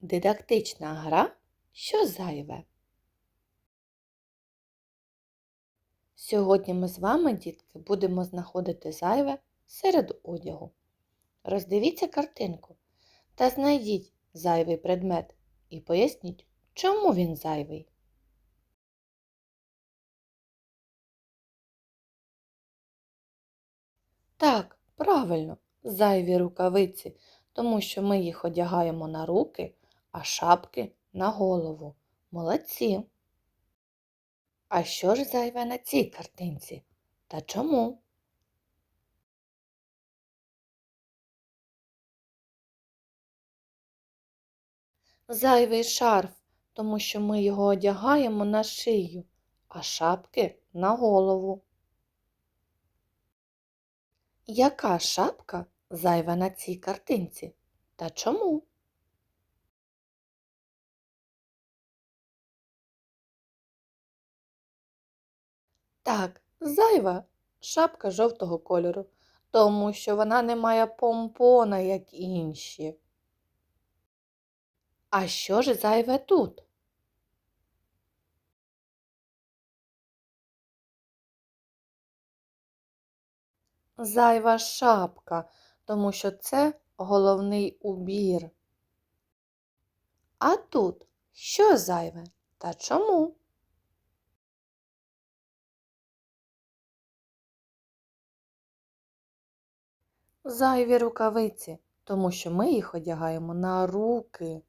Дидактична гра Що зайве? Сьогодні ми з вами, дітки, будемо знаходити зайве серед одягу. Роздивіться картинку та знайдіть зайвий предмет і поясніть, чому він зайвий. Так, правильно, зайві рукавиці, тому що ми їх одягаємо на руки, а шапки на голову. Молодці. А що ж зайве на цій картинці? Та чому? Зайвий шарф, тому що ми його одягаємо на шию, а шапки на голову. Яка шапка зайва на цій картинці? Та чому? Так, зайва шапка жовтого кольору, тому що вона не має помпона, як інші. А що ж зайве тут? Зайва шапка, тому що це головний убір. А тут що зайве та чому? Зайві рукавиці, тому що ми їх одягаємо на руки.